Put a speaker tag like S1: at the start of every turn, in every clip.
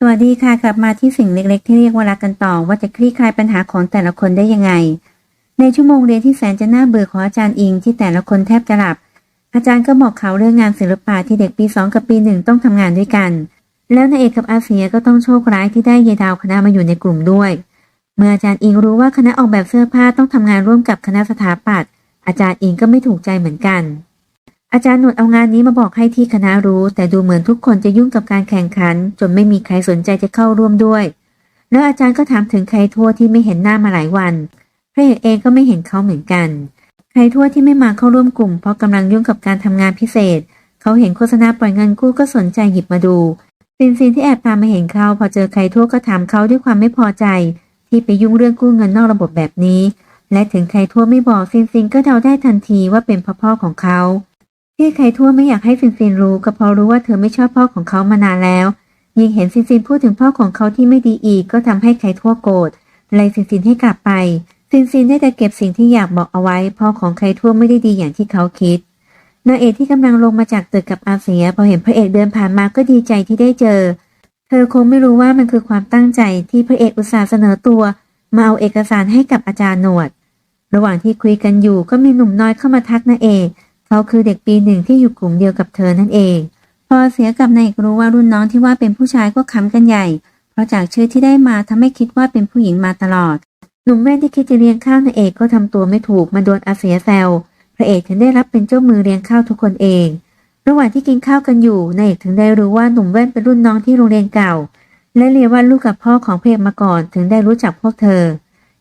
S1: สวัสดีค่ะกลับมาที่สิ่งเล็กๆ ที่เรียกว่ารักกันต่อ ว่าจะคลี่คลายปัญหาของแต่ละคนได้ยังไง ในชั่วโมงเรียนที่แสนจะน่าเบื่อของอาจารย์อิงที่แต่ละคนแทบจะหลับ อาจารย์ก็บอกเขาเรื่องงานศิลปะที่เด็กปีสองกับปีหนึ่งต้องทำงานด้วยกัน แล้วนายเอกกับอาเซียก็ต้องโชคร้ายที่ได้เยดาวคณะมาอยู่ในกลุ่มด้วย เมื่ออาจารย์อิงรู้ว่าคณะออกแบบเสื้อผ้าต้องทำงานร่วมกับคณะสถาปัตย์อาจารย์อิงก็ไม่ถูกใจเหมือนกัน อาจารย์หนวดเอางานนี้มาบอกให้ที่คณะรู้ แต่ดูเหมือนทุกคนจะยุ่งกับการแข่งขัน จนไม่มีใครสนใจจะเข้าร่วมด้วย แล้วอาจารย์ก็ถามถึงใครทั่วที่ไม่เห็นหน้ามาหลายวันพระเอกเองก็ไม่เห็นเขาเหมือนกัน ใครทั่วที่ไม่มาเข้าร่วมกลุ่ม เพราะกำลังยุ่งกับการทำงานพิเศษ เขาเห็นโฆษณาปล่อยเงินกู้ก็สนใจหยิบมาดูซินซินที่แอบตามมาเห็นเขาพอเจอใครทั่วก็ถามเขาด้วยความไม่พอใจ ที่ไปยุ่งเรื่องกู้เงินนอกระบบแบบนี้ และถึงใครทั่วไม่บอกซินซินก็เดาได้ทันทีว่าเป็นพ่อพ่อของเขา ที่ใครทั่วไม่อยากให้ซินซินรู้ก็เพราะรู้ว่าเธอไม่ชอบพ่อของเขามานานแล้ว ยิ่งเห็นซินซินพูดถึงพ่อของเขาที่ไม่ดีอีกก็ทำให้ใครทั่วโกรธไล่ซินซินให้กลับไป ซินซินได้แต่เก็บสิ่งที่อยากบอกเอาไว้ พ่อของใครทั่วไม่ได้ดีอย่างที่เขาคิดนางเอกที่กำลังลงมาจากตึกกับอาเซียพอเห็นพระเอกเดินผ่านมาก็ดีใจที่ได้เจอ เธอคงไม่รู้ว่ามันคือความตั้งใจที่พระเอกอุตส่าห์เสนอตัว มาเอาเอกสารให้กับอาจารย์หนวด ระหว่างที่คุยกันอยู่ก็มีหนุ่มน้อยเข้ามาทักนางเอก เขาคือเด็กปีหนึ่งที่อยู่กลุ่มเดียวกับเธอนั่นเอง พอเสียกับนายเอกรู้ว่ารุ่นน้องที่ว่าเป็นผู้ชายก็ค้ำกันใหญ่ เพราะจากชื่อที่ได้มาทำให้คิดว่าเป็นผู้หญิงมาตลอด หนุ่มแว่นที่คิดจะเลี้ยงข้าวนางเอกก็ทำตัวไม่ถูกมาโดนอาเสียแซวพระเอกถึงได้รับเป็นเจ้ามือเลี้ยงข้าวทุกคนเอง ระหว่างที่กินข้าวกันอยู่นายเอกถึงได้รู้ว่าหนุ่มแว่นเป็นรุ่นน้องที่โรงเรียนเก่า และเรียนว่าลูกกับพ่อของเอกมาก่อนถึงได้รู้จักพวกเธอ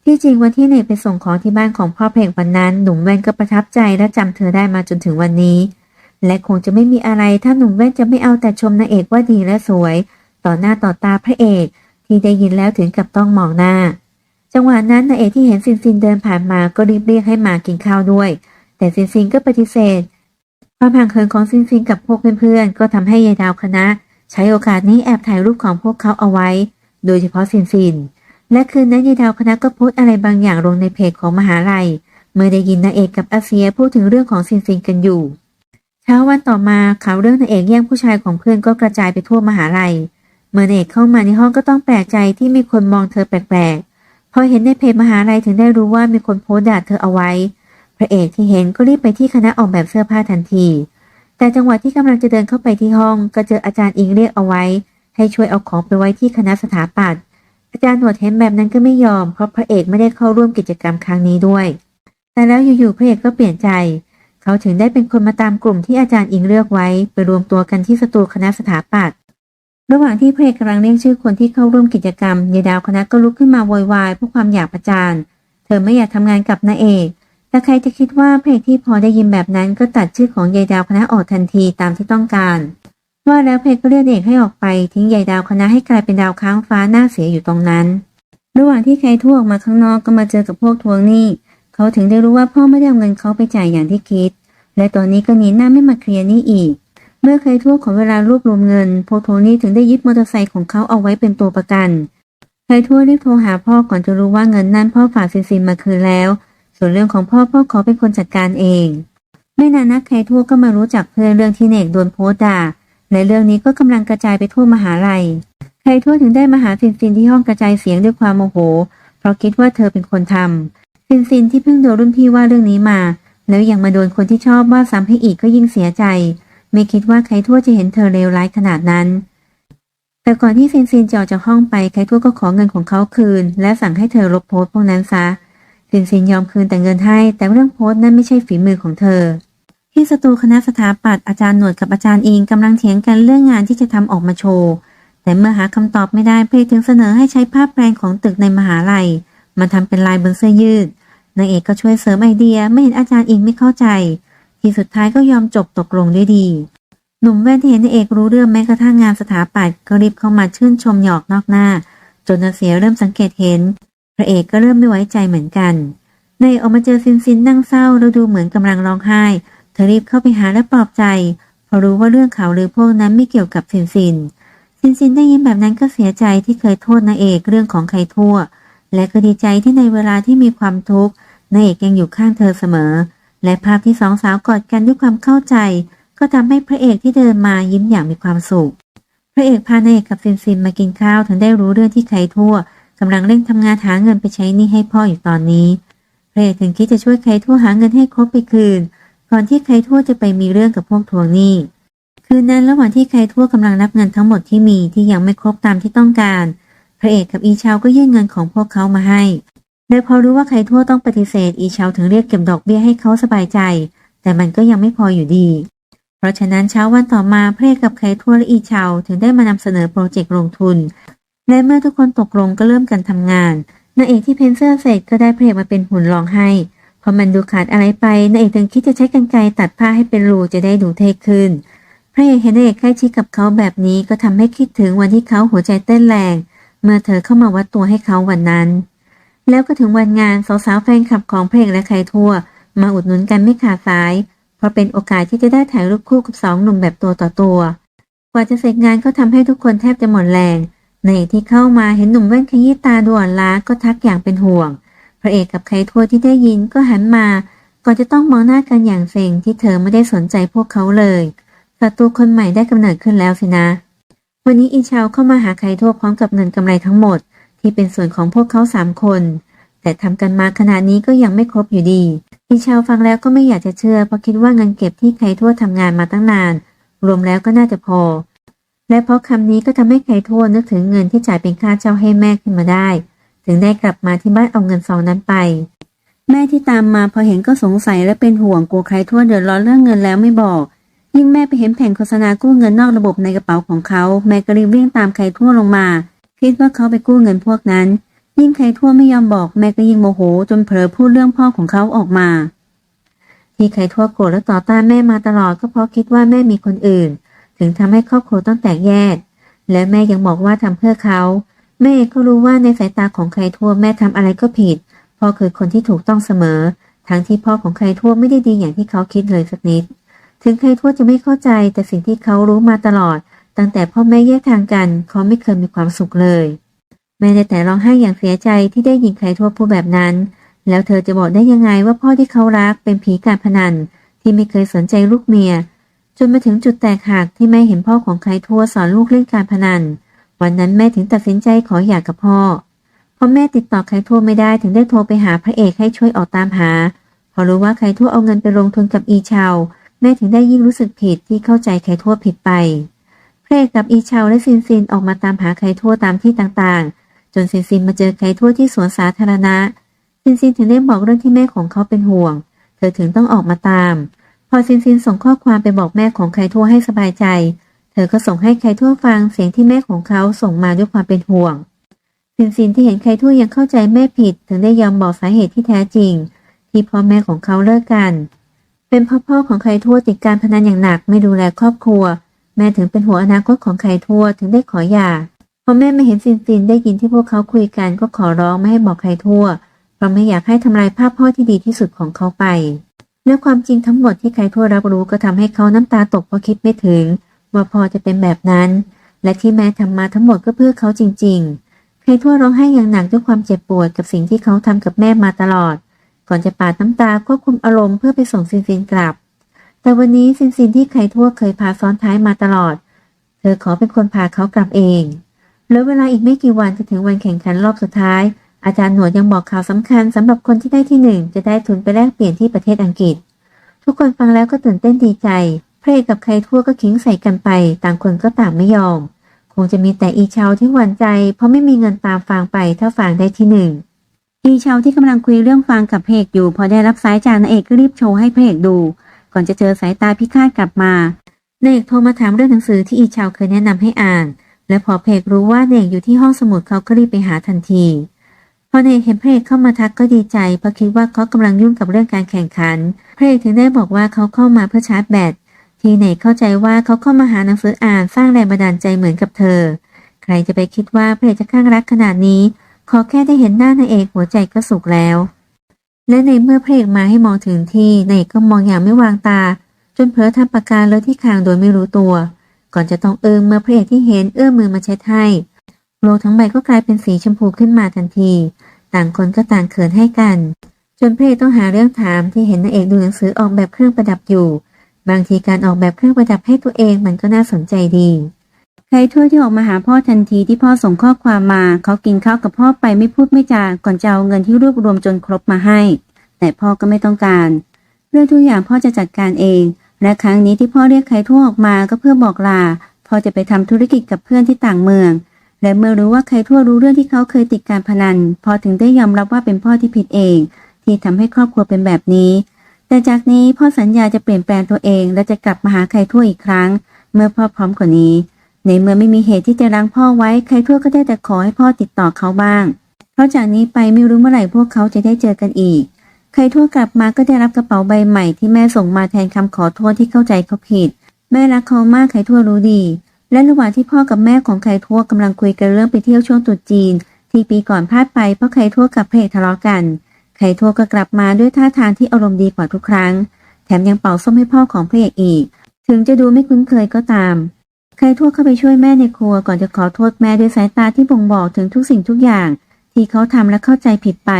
S1: ที่จริงวันที่เนยไปส่งของที่บ้านของพ่อเพลงวันนั้น หนุ่มแว่นก็ประทับใจและจำเธอได้มาจนถึงวันนี้ และคงจะไม่มีอะไรถ้าหนุ่มแว่นจะไม่เอาแต่ชมนางเอกว่าดีและสวย ต่อหน้าต่อตาพระเอก ที่ได้ยินแล้วถึงกับต้องมองหน้า จังหวะนั้นนางเอกที่เห็นซินซินเดินผ่านมาก็รีบเรียกให้มากินข้าวด้วย แต่ซินซินก็ปฏิเสธความห่างเหินของซินซินกับพวกเพื่อนๆก็ทำให้ยายดาวคณะ ใช้โอกาสนี้แอบถ่ายรูปของพวกเขาเอาไว้ โดยเฉพาะซินซิน และคืนนั้นยายดาวคณะก็โพสต์อะไรบางอย่างลงในเพจของมหาลัย เมื่อได้ยินนางเอกกับอาเซียพูดถึงเรื่องของซินซินกันอยู่ เช้าวันต่อมาข่าวเรื่องนางเอกแย่งผู้ชายของเพื่อนก็กระจายไปทั่วมหาลัย เมื่อนางเอกเข้ามาในห้องก็ต้องแปลกใจที่มีคนมองเธอแปลกๆ พอเห็นในเพจมหาลัยถึงได้รู้ว่ามีคนโพสต์ด่าเธอเอาไว้ พระเอกที่เห็นก็รีบไปที่คณะออกแบบเสื้อผ้าทันที แต่จังหวะที่กำลังจะเดินเข้าไปที่ห้อง ก็เจออาจารย์อิงเรียกเอาไว้ ให้ช่วยเอาของไปไว้ที่คณะสถาปัตย์ อาจารย์หนวดเห็นแบบนั้นก็ไม่ยอม เพราะพระเอกไม่ได้เข้าร่วมกิจกรรมครั้งนี้ด้วย แต่แล้วอยู่ๆพระเอกก็เปลี่ยนใจ เขาถึงได้เป็นคนมาตามกลุ่มที่อาจารย์อิงเลือกไว้ ไปรวมตัวกันที่สตูคณะสถาปัตย์ระหว่างที่พระเอกกำลังเรียกชื่อคนที่เข้าร่วมกิจกรรมยายดาวคณะก็ลุกขึ้นมาโวยวายเพราะความอยากประจานเธอไม่อยากทำงานกับนายเอกแต่ใครจะคิดว่าพระเอกที่พอได้ยินแบบนั้นก็ตัดชื่อของยายดาวคณะออกทันทีตามที่ต้องการ ว่าแล้วเพกก็เรียกเด็กให้ออกไปทิ้งยายดาวคณะให้กลายเป็นดาวค้างฟ้าหน้าเสียอยู่ตรงนั้น ระหว่างที่ใครทั่วออกมาข้างนอกก็มาเจอกับพวกทวงหนี้เขาถึงได้รู้ว่าพ่อไม่ได้เอาเงินเขาไปจ่ายอย่างที่คิด และตอนนี้ก็หนีหน้าไม่มาเคลียร์หนี้อีก เมื่อใครทั่วขอเวลารวบรวมเงินพวกทวงหนี้ถึงได้ยึดมอเตอร์ไซค์ของเขาเอาไว้เป็นตัวประกันใครทั่วรีบโทรหาพ่อก่อนจะรู้ว่าเงินนั้นพ่อฝากซินซินมาคืนแล้ว ส่วนเรื่องของพ่อพ่อขอเป็นคนจัดการเอง ไม่นานนักใครทั่วก็มารู้จักเพื่อนเรื่องที่เนกโดนโพสต์ด่า และเรื่องนี้ก็กำลังกระจายไปทั่วมหาลัย ใครทั่วถึงได้มาหาซินซินที่ห้องกระจายเสียงด้วยความโมโห เพราะคิดว่าเธอเป็นคนทำซินซินที่เพิ่งโดนรุ่นพี่ว่าเรื่องนี้มา แล้วยังมาโดนคนที่ชอบว่าซ้ำให้อีกก็ยิ่งเสียใจ ไม่คิดว่าใครทั่วจะเห็นเธอเลวร้ายขนาดนั้น แต่ก่อนที่ซินซินจะออกจากห้องไปใครทั่วก็ขอเงินของเขาคืน และสั่งให้เธอลบโพสต์พวกนั้นซะซินซินยอมคืนแต่เงินให้ แต่เรื่องโพสต์นั้นไม่ใช่ฝีมือของเธอ ที่สตูคณะสถาปัตย์อาจารย์หนวดกับอาจารย์อิงกำลังเถียงกันเรื่องงานที่จะทำออกมาโชว์แต่เมื่อหาคำตอบไม่ได้เพลถึงเสนอให้ใช้ภาพแปลนของตึกในมหาลัย มาทำเป็นลายบนเสื้อยืดนางเอกก็ช่วยเสริมไอเดียไม่เห็นอาจารย์อิงไม่เข้าใจ ที่สุดท้ายก็ยอมจบตกลงด้วยดี หนุ่มแว่นที่เห็นนางเอกรู้เรื่องแม้กระทั่งงานสถาปัตย์ก็รีบเข้ามาชื่นชมหยอกนอกหน้า จนนาเสียเริ่มสังเกตเห็น พระเอกก็เริ่มไม่ไว้ใจเหมือนกันนายเอออกมาเจอซินซินนั่งเศร้าแล้วดูเหมือนกำลังร้องไห้ เธอรีบเข้าไปหาและปลอบใจ เพราะรู้ว่าเรื่องข่าวลือพวกนั้นไม่เกี่ยวกับซินซินซินซินได้ยินแบบนั้นก็เสียใจที่เคยโทษนายเอกเรื่องของใครทั่ว และก็ดีใจที่ในเวลาที่มีความทุกข์นายเอกยังอยู่ข้างเธอเสมอ และภาพที่สองสาวกอดกันด้วยความเข้าใจ ก็ทำให้พระเอกที่เดินมายิ้มอย่างมีความสุข พระเอกพานางเอกกับซินซินมากินข้าวถึงได้รู้เรื่องที่ใครทั่วกำลังเร่งทำงานหาเงินไปใช้หนี้ให้พ่ออยู่ตอนนี้พระเอกถึงคิดจะช่วยใครทั่วหาเงินให้ครบไปคืน ก่อนที่ใครทั่วจะไปมีเรื่องกับพวกทวงหนี้ คืนนั้นระหว่างที่ใครทั่วกำลังนับเงินทั้งหมดที่มีที่ยังไม่ครบตามที่ต้องการ พระเอกกับอีชาวก็ยื่นเงินของพวกเขามาให้ โดยพอรู้ว่าใครทั่วต้องปฏิเสธ อีชาวถึงเรียกเก็บดอกเบี้ยให้เขาสบายใจ แต่มันก็ยังไม่พออยู่ดี เพราะฉะนั้นเช้าวันต่อมาพระเอกกับใครทั่วและอีชาวถึงได้มานำเสนอโปรเจกต์ลงทุน และเมื่อทุกคนตกลงก็เริ่มกันทำงานนางเอกที่เพนเซอร์เสร็จก็ได้พระเอกมาเป็นหุ่นรองให้ พอมันดูขาดอะไรไปนางเอกถึงคิดจะใช้กรรไกรตัดผ้าให้เป็นรูจะได้ดูเท่ขึ้น พระเอกเห็นนางเอกใกล้ชิดกับเขาแบบนี้ก็ทำให้คิดถึงวันที่เขาหัวใจเต้นแรง เมื่อเธอเข้ามาวัดตัวให้เขาวันนั้น แล้วก็ถึงวันงานสาวๆแฟนคลับของพระเอกและใครทั่ว มาอุดหนุนกันไม่ขาดสาย เพราะเป็นโอกาสที่จะได้ถ่ายรูปคู่กับสองหนุ่มแบบตัวต่อตัว กว่าจะเสร็จงานก็ทำให้ทุกคนแทบจะหมดแรงในที่เข้ามาเห็นหนุ่มแว่นขยี้ตาดูอ่อนล้าก็ทักอย่างเป็นห่วง ระเอกกับใครทั่วที่ได้ยินก็หันมาก่อนจะต้องมองหน้ากันอย่างเซ็งที่เธอไม่ได้สนใจพวกเขาเลยศัตรูคนใหม่ได้กำเนิดขึ้นแล้วสินะ วันนี้อีชาวเข้ามาหาใครทั่วพร้อมกับเงินกำไรทั้งหมด ที่เป็นส่วนของพวกเขาสามคน แต่ทำกันมาขนาดนี้ก็ยังไม่ครบอยู่ดีอีชาวฟังแล้วก็ไม่อยากจะเชื่อเพราะคิดว่าเงินเก็บที่ใครทั่วทำงานมาตั้งนาน รวมแล้วก็น่าจะพอ และเพราะคำนี้ก็ทำให้ใครทั่วนึกถึงเงินที่จ่ายเป็นค่าเช่าให้แม่ขึ้นมาได้ ถึงได้กลับมาที่บ้านเอาเงินซองนั้นไป แม่ที่ตามมาพอเห็นก็สงสัยและเป็นห่วงกลัวใครทั่วเดือดร้อนเรื่องเงินแล้วไม่บอก ยิ่งแม่ไปเห็นแผ่นโฆษณากู้เงินนอกระบบในกระเป๋าของเขาแม่ก็รีบวิ่งตามใครทั่วลงมา คิดว่าเขาไปกู้เงินพวกนั้น ยิ่งใครทั่วไม่ยอมบอกแม่ก็ยิ่งโมโห จนเผลอพูดเรื่องพ่อของเขาออกมา ที่ใครทั่วโกรธและต่อต้านแม่มาตลอดก็เพราะคิดว่าแม่มีคนอื่น ถึงทำให้ครอบครัวต้องแตกแยกและแม่ยังบอกว่าทำเพื่อเขา แม่ก็รู้ว่าในสายตาของใครทั่วแม่ทำอะไรก็ผิด พ่อคือคนที่ถูกต้องเสมอ ทั้งที่พ่อของใครทั่วไม่ได้ดีอย่างที่เขาคิดเลยสักนิด ถึงใครทั่วจะไม่เข้าใจ แต่สิ่งที่เขารู้มาตลอด ตั้งแต่พ่อแม่แยกทางกัน เขาไม่เคยมีความสุขเลย แม่ได้แต่ร้องไห้อย่างเสียใจที่ได้ยินใครทั่วพูดแบบนั้น แล้วเธอจะบอกได้ยังไงว่าพ่อที่เขารักเป็นผีการพนัน ที่ไม่เคยสนใจลูกเมีย จนมาถึงจุดแตกหักที่แม่เห็นพ่อของใครทั่วสอนลูกเล่นการพนัน วันนั้นแม่ถึงตัดสินใจขอหย่ากับพ่อพอแม่ติดต่อใครทั่วไม่ได้ถึงได้โทรไปหาพระเอกให้ช่วยออกตามหา พอรู้ว่าใครทั่วเอาเงินไปลงทุนกับอีชาวแม่ถึงได้ยิ่งรู้สึกผิดที่เข้าใจใครทั่วผิดไปพระเอกกับอีชาวและซินซินออกมาตามหาใครทั่วตามที่ต่างๆ จนซินซินมาเจอใครทั่วที่สวนสาธารณะ ซินซินถึงได้บอกเรื่องที่แม่ของเขาเป็นห่วง เธอถึงต้องออกมาตาม พอซินซินส่งข้อความไปบอกแม่ของใครทั่วให้สบายใจ เธอก็ส่งให้ใครทั่วฟังเสียงที่แม่ของเขาส่งมาด้วยความเป็นห่วงซินซินที่เห็นใครทั่วยังเข้าใจแม่ผิด ถึงได้ยอมบอกสาเหตุที่แท้จริง ที่พ่อแม่ของเขาเลิกกัน เป็นพ่อพ่อของใครทั่วติดการพนันอย่างหนักไม่ดูแลครอบครัว แม่ถึงเป็นหัวอนาคตของใครทั่วถึงได้ขอหย่าพอแม่ไม่เห็นซินซินได้ยินที่พวกเขาคุยกันก็ขอร้องไม่ให้บอกใครทั่วเพราะไม่อยากให้ทำลายภาพพ่อที่ดีที่สุดของเขาไปและความจริงทั้งหมดที่ใครทั่วรับรู้ก็ทำให้เขาน้ำตาตกเพราะคิดไม่ถึง ว่าพอจะเป็นแบบนั้น และที่แม่ทำมาทั้งหมดก็เพื่อเขาจริงๆใครทั่วร้องไห้อย่างหนักด้วยความเจ็บปวดกับสิ่งที่เขาทำกับแม่มาตลอด ก่อนจะปาดน้ำตาควบคุมอารมณ์เพื่อไปส่งซินซินกลับ แต่วันนี้ซินซินที่ใครทั่วเคยพาซ้อนท้ายมาตลอด เธอขอเป็นคนพาเขากลับเองเหลือเวลาอีกไม่กี่วันจะถึงวันแข่งขันรอบสุดท้าย อาจารย์หนวดยังบอกข่าวสำคัญสำหรับคนที่ได้ที่หนึ่งจะได้ทุนไปแลกเปลี่ยนที่ประเทศอังกฤษ ทุกคนฟังแล้วก็ตื่นเต้นดีใจ พระเอกกับใครทั่วก็ขิงใส่กันไป ต่างคนก็ต่างไม่ยอม คงจะมีแต่อีเชาที่หวั่นใจ เพราะไม่มีเงินตามฟางไปถ้าฟางได้ที่หนึ่งอีเชาที่กำลังคุยเรื่องฟางกับพระเอกอยู่ พอได้รับสายจากนายเอกก็รีบโชว์ให้พระเอกดู ก่อนจะเจอสายตาพิฆาตกลับมานายเอกโทรมาถามเรื่องหนังสือที่อีเชาเคยแนะนำให้อ่าน และพอเพกรู้ว่าเนกอยู่ที่ห้องสมุดเขาก็รีบไปหาทันทีพอเนกเห็นพระเอกเข้ามาทักก็ดีใจเพราะคิดว่าเขากำลังยุ่งกับเรื่องการแข่งขันพระเอกถึงได้บอกว่าเขาเข้ามาเพื่อชาร์จแบต ทีเนเข้าใจว่าเขาเข้ามาหาหนังสืออ่านสร้างแรงบันดาลใจเหมือนกับเธอ ใครจะไปคิดว่าพระเอกจะข้างรักขนาดนี้ ขอแค่ได้เห็นหน้านายเอกหัวใจก็สุขแล้ว และในเมื่อพระเอกมาให้มองถึงที่นายเอกก็มองอย่างไม่วางตา จนเผลอทำปากกาเลอะที่คางโดยไม่รู้ตัว ก่อนจะต้องเอิงเมื่อพระเอกที่เห็นเอื้อมมือมาเช็ดให้โลกทั้งใบก็กลายเป็นสีชมพูขึ้นมาทันที ต่างคนก็ต่างเขินให้กัน จนพระเอกต้องหาเรื่องถามที่เห็นนางเอกดูหนังสือออกแบบเครื่องประดับอยู่ บางทีการออกแบบเครื่องประดับให้ตัวเองมันก็น่าสนใจดี ใครทั่วที่ออกมาหาพ่อทันทีที่พ่อส่งข้อความมา เขากินข้าวกับพ่อไปไม่พูดไม่จาก่อนจะเอาเงินที่รวบรวมจนครบมาให้ แต่พ่อก็ไม่ต้องการ เรื่องทุกอย่างพ่อจะจัดการเอง และครั้งนี้ที่พ่อเรียกใครทั่วออกมาก็เพื่อบอกลาพ่อจะไปทำธุรกิจกับเพื่อนที่ต่างเมือง และเมื่อรู้ว่าใครทั่วรู้เรื่องที่เขาเคยติดการพนัน พอถึงได้ยอมรับว่าเป็นพ่อที่ผิดเอง ที่ทำให้ครอบครัวเป็นแบบนี้ แต่จากนี้พ่อสัญญาจะเปลี่ยนแปลงตัวเองและจะกลับมาหาใครทั่วอีกครั้ง เมื่อพ่อพร้อมกว่านี้ ในเมื่อไม่มีเหตุที่จะรังพ่อไว้ใครทั่วก็ได้แต่ขอให้พ่อติดต่อเขาบ้าง เพราะจากนี้ไปไม่รู้เมื่อไหร่พวกเขาจะได้เจอกันอีก ใครทั่วกลับมาก็ได้รับกระเป๋าใบใหม่ที่แม่ส่งมาแทนคำขอโทษที่เข้าใจเขาผิดแม่รักเขามากใครทั่วรู้ดี และระหว่างที่พ่อกับแม่ของใครทั่วกำลังคุยกันเรื่องไปเที่ยวช่วงตรุษจีน ที่ปีก่อนพลาดไปเพราะใครทั่วกับพระเอกทะเลาะกัน ใครทั่วก็กลับมาด้วยท่าทางที่อารมณ์ดีกว่าทุกครั้ง แถมยังเป่าส้มให้พ่อของพระเอกอีก ถึงจะดูไม่คุ้นเคยก็ตามใครทั่วเข้าไปช่วยแม่ในครัวก่อนจะขอโทษแม่ด้วยสายตาที่บ่งบอกถึงทุกสิ่งทุกอย่าง ที่เขาทำและเข้าใจผิดไป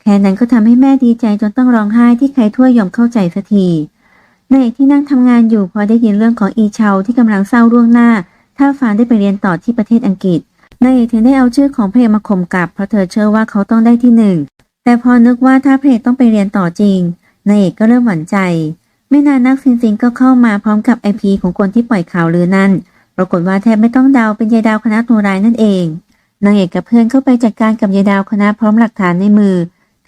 S1: แค่นั้นก็ทำให้แม่ดีใจจนต้องร้องไห้ที่ใครทั่วยอมเข้าใจสักทีนายเอกที่นั่งทำงานอยู่พอได้ยินเรื่องของอีเชาที่กำลังเศร้าร่วงหน้า ถ้าฟานได้ไปเรียนต่อที่ประเทศอังกฤษนายเอกถึงได้เอาชื่อของพระเอกมาข่มกับเพราะเธอเชื่อว่าเขาต้องได้ที่หนึ่ง แต่พอนึกว่าถ้าพระเอกต้องไปเรียนต่อจริงนายเอกก็เริ่มหวั่นใจ ไม่นานนักซินซินก็เข้ามาพร้อมกับไอพีของคนที่ปล่อยข่าวลือนั่น ปรากฏว่าแทบไม่ต้องเดาเป็นยายดาวคณะตัวร้ายนั่นเอง นางเอกกับเพื่อนเข้าไปจัดการกับยายดาวคณะพร้อมหลักฐานในมือ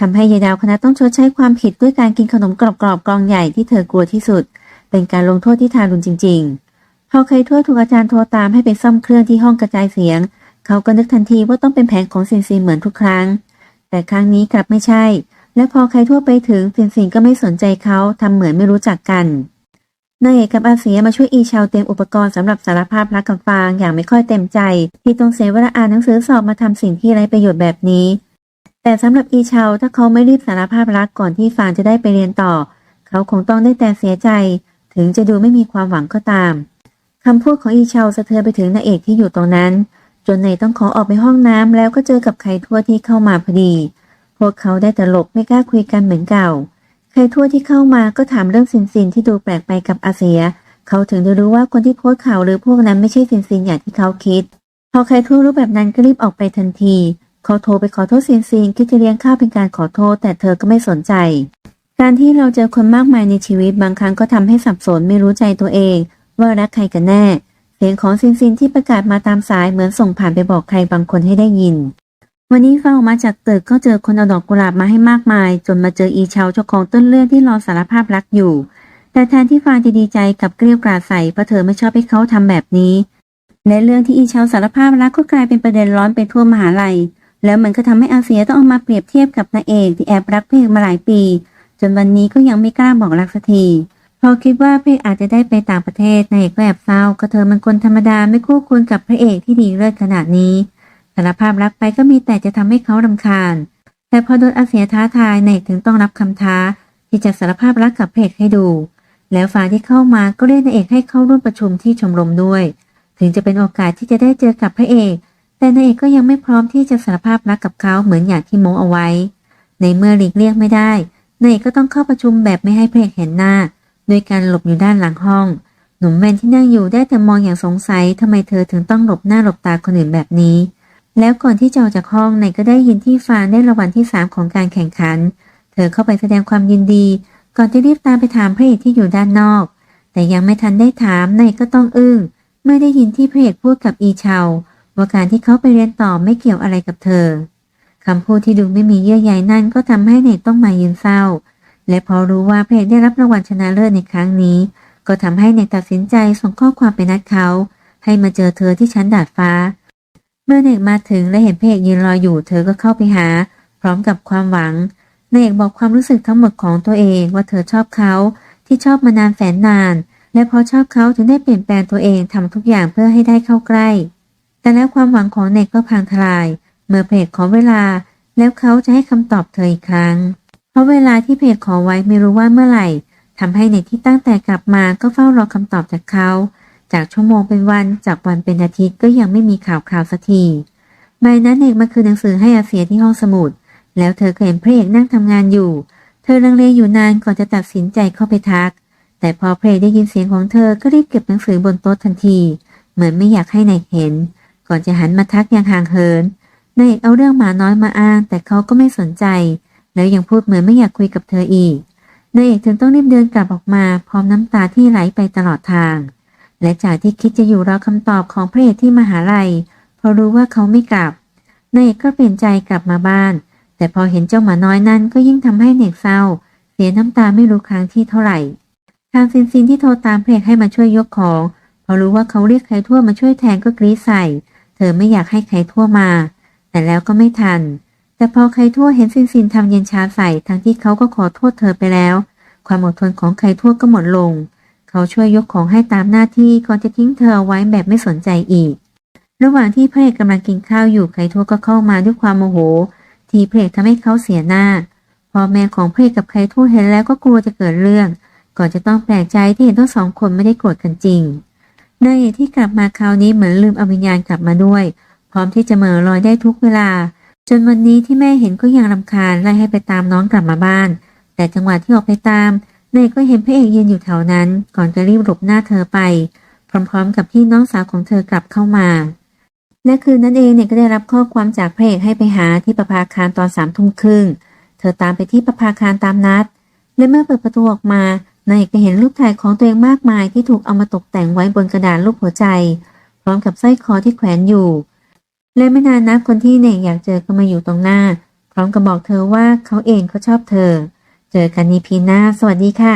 S1: ทำให้ยายดาวคณะต้องชดใช้ความผิดด้วยการกินขนมกรอบๆกล่องใหญ่ที่เธอกลัวที่สุด เป็นการลงโทษที่ทารุณจริง ๆ พอใครทั่วถูกอาจารย์โทรตามให้ไปซ่อมเครื่องที่ห้องกระจายเสียง เขาก็นึกทันทีว่าต้องเป็นแผนของซินซินเหมือนทุกครั้ง แต่ครั้งนี้กลับไม่ใช่ และพอใครทั่วไปถึงซินซินก็ไม่สนใจเขาทำเหมือนไม่รู้จักกันนายเอกกับอาเสียมาช่วยอีชาวเตรียมอุปกรณ์สำหรับสารภาพรักกับฟางอย่างไม่ค่อยเต็มใจ ที่ต้องเสียเวลาอ่านหนังสือสอบมาทำสิ่งที่ไร้ประโยชน์แบบนี้ แต่สำหรับอีชาวถ้าเขาไม่รีบสารภาพรักก่อนที่ฟางจะได้ไปเรียนต่อ เขาคงต้องได้แต่เสียใจ ถึงจะดูไม่มีความหวังก็ตามคำพูดของอีชาวสะเทือนไปถึงนายเอกที่อยู่ตรงนั้น จนนยต้องขอออกไปห้องน้ำแล้วก็เจอกับใครทั่วที่เข้ามาพอดี พวกเขาได้แต่หลบไม่กล้าคุยกันเหมือนเก่าใครทั่วที่เข้ามาก็ถามเรื่องซินซินที่ดูแปลกไปกับอาเซีย เขาถึงได้รู้ว่าคนที่โพสต์ข่าวหรือพวกนั้นไม่ใช่ซินซินอย่างที่เขาคิด พอใครทั่วรู้แบบนั้นก็รีบออกไปทันที เขาโทรไปขอโทษซินซินคิดจะเลี้ยงข้าวเป็นการขอโทษ แต่เธอก็ไม่สนใจ การที่เราเจอคนมากมายในชีวิตบางครั้งก็ทำให้สับสนไม่รู้ใจตัวเอง ว่ารักใครกันแน่ เสียงของซินซินที่ประกาศมาตามสายเหมือนส่งผ่านไปบอกใครบางคนให้ได้ยิน วันนี้ฟ้าออกมาจากตึกก็เจอคนเอาดอกกุหลาบมาให้มากมาย จนมาเจออีเชาเจ้าของต้นเรื่องที่รอสารภาพรักอยู่ แต่แทนที่ฟางจะดีใจกับเกลียวกราดใส่เพราะเธอไม่ชอบให้เขาทำแบบนี้ ในเรื่องที่อีเชาสารภาพรักก็กลายเป็นประเด็นร้อนไปทั่วมหาลัย แล้วมันก็ทำให้อาเซียต้องเอามาเปรียบเทียบกับนางเอกที่แอบรักเพระเอมาหลายปี จนวันนี้ก็ยังไม่กล้าบอกรักสักที พอคิดว่าพระเอกอาจจะได้ไปต่างประเทศนายเอกก็แอบเศร้าก็เธอมันคนธรรมดาไม่คู่ควรกับพระเอกที่ดีเลิศขนาดนี้สารภาพรักไปก็มีแต่จะทำให้เขารำคาญ แต่พอโดนอาเซียท้าทายนายเอกถึงต้องรับคำท้า ที่จะสารภาพรักกับพระเอกให้ดู แล้วฝ่ายที่เข้ามาก็เรียกนายเอกให้เข้าร่วมประชุมที่ชมรมด้วย ถึงจะเป็นโอกาสที่จะได้เจอกับพระเอก แต่นายเอกก็ยังไม่พร้อมที่จะสารภาพรักกับเขาเหมือนอย่างที่โม้เอาไว้ ในเมื่อหลีกเลี่ยงไม่ได้นายเอกก็ต้องเข้าประชุมแบบไม่ให้พระเอกเห็นหน้า โดยการหลบอยู่ด้านหลังห้อง หนุ่มแมนที่นั่งอยู่ได้แต่มองอย่างสงสัยทำไมเธอถึงต้องหลบหน้าหลบตาคนอื่นแบบนี้ แล้วก่อนที่จะออกจากห้องนายก็ได้ยินที่ฟางได้รางวัลที่สามของการแข่งขัน เธอเข้าไปแสดงความยินดี ก่อนจะรีบตามไปถามพระเอกที่อยู่ด้านนอก แต่ยังไม่ทันได้ถามนายก็ต้องอึ้งเมื่อได้ยินที่พระเอกพูดกับอีเชาว่าการที่เขาไปเรียนต่อไม่เกี่ยวอะไรกับเธอคำพูดที่ดูไม่มีเยื่อใยนั่นก็ทำให้เนกต้องมายืนเศร้า และพอรู้ว่าพระเอกได้รับรางวัลชนะเลิศในครั้งนี้ ก็ทำให้เนกตัดสินใจส่งข้อความไปนัดเขา ให้มาเจอเธอที่ชั้นดาดฟ้า เมื่อเนกมาถึงและเห็นพระเอกยืนรออยู่ เธอก็เข้าไปหา พร้อมกับความหวังเอกบอกความรู้สึกทั้งหมดของตัวเองว่าเธอชอบเขาที่ชอบมานานแสนนาน และเพราะชอบเขาถึงได้เปลี่ยนแปลงตัวเองทำทุกอย่างเพื่อให้ได้เข้าใกล้ แต่แล้วความหวังของเนกก็พังทลาย เมื่อเพจขอเวลา แล้วเขาจะให้คำตอบเธออีกครั้ง ราะเวลาที่เพจขอไว้ไม่รู้ว่าเมื่อไหร่ทำให้เนที่ตั้งแต่กลับมาก็เฝ้ารอคำตอบจากเขา จากชั่วโมงเป็นวันจากวันเป็นอาทิตย์ก็ยังไม่มีข่าวคราวสักทีใบนั้นเอกมาคือหนังสือให้อาเสียที่ห้องสมุด แล้วเธอก็เห็นพระเอกนั่งทำงานอยู่ เธอลังเลอยู่นานก่อนจะตัดสินใจเข้าไปทัก แต่พอเพลได้ยินเสียงของเธอก็รีบเก็บหนังสือบนโต๊ะทันที เหมือนไม่อยากให้นายเห็น ก่อนจะหันมาทักอย่างห่างเหินนายเอกเอาเรื่องหมาน้อยมาอ้าง แต่เขาก็ไม่สนใจ แล้วยังพูดเหมือนไม่อยากคุยกับเธออีกนายเอกถึงต้องรีบเดินกลับออกมาพร้อมน้ำตาที่ไหลไปตลอดทาง และจากที่คิดจะอยู่รอคำตอบของพระเอกที่มหาลัยพราะรู้ว่าเขาไม่กลับนายเอกก็เปลี่ยนใจกลับมาบ้าน แต่พอเห็นเจ้าหมาน้อยนั้นก็ยิ่งทำให้เนกเศร้า เสียน้ำตาไม่รู้ครั้งที่เท่าไหร่ทางซินซินที่โทรตามเพกให้มาช่วยยกของ พอรู้ว่าเขาเรียกใครทั่วมาช่วยแทนก็กรี๊ดใส่ เธอไม่อยากให้ใครทั่วมา แต่แล้วก็ไม่ทัน แต่พอใครทั่วเห็นซินซินทำเย็นชาใส่ทั้งที่เขาก็ขอโทษเธอไปแล้ว ความอดทนของใครทั่วก็หมดลง เขาช่วยยกของให้ตามหน้าที่ก่อนจะทิ้งเธอไว้แบบไม่สนใจอีก ระหว่างที่พระเอกกำลังกินข้าวอยู่ใครทั่วก็เข้ามาด้วยความโมโห ที่พระเอกทำให้เขาเสียหน้าพ่อแม่ของพระเอกกับใครทั่วเห็นแล้วก็กลัวจะเกิดเรื่อง ก่อนจะต้องแปลกใจที่เห็นทั้งสองคนไม่ได้โกรธกันจริงนายเอกที่กลับมาคราวนี้เหมือนลืมอวิญญาณกลับมาด้วย พร้อมที่จะเหม่อลอยได้ทุกเวลา จนวันนี้ที่แม่เห็นก็ยังรำคาญไล่ให้ไปตามน้องกลับมาบ้าน แต่จังหวะที่ออกไปตามนายก็เห็นพระเอกยืนอยู่แถวนั้น ก่อนจะรีบหลบหน้าเธอไป พร้อมๆ กับที่น้องสาวของเธอกลับเข้ามา และคืนนั้นเองเนี่ยก็ได้รับข้อความจากพระเอกให้ไปหาที่ประภาคารตอนสามทุ่มครึ่งเธอตามไปที่ประภาคารตามนัด และเมื่อเปิดประตูออกมานายเอกก็เห็นรูปถ่ายของตัวเองมากมายที่ถูกเอามาตกแต่งไว้บนกระดาษรูปหัวใจ พร้อมกับสร้อยคอที่แขวนอยู่ และไม่นานนักคนที่เนกอยากเจอก็มาอยู่ตรงหน้า พร้อมกับบอกเธอว่าเขาเองเขาชอบเธอ เจอกันในพีหน้า สวัสดีค่ะ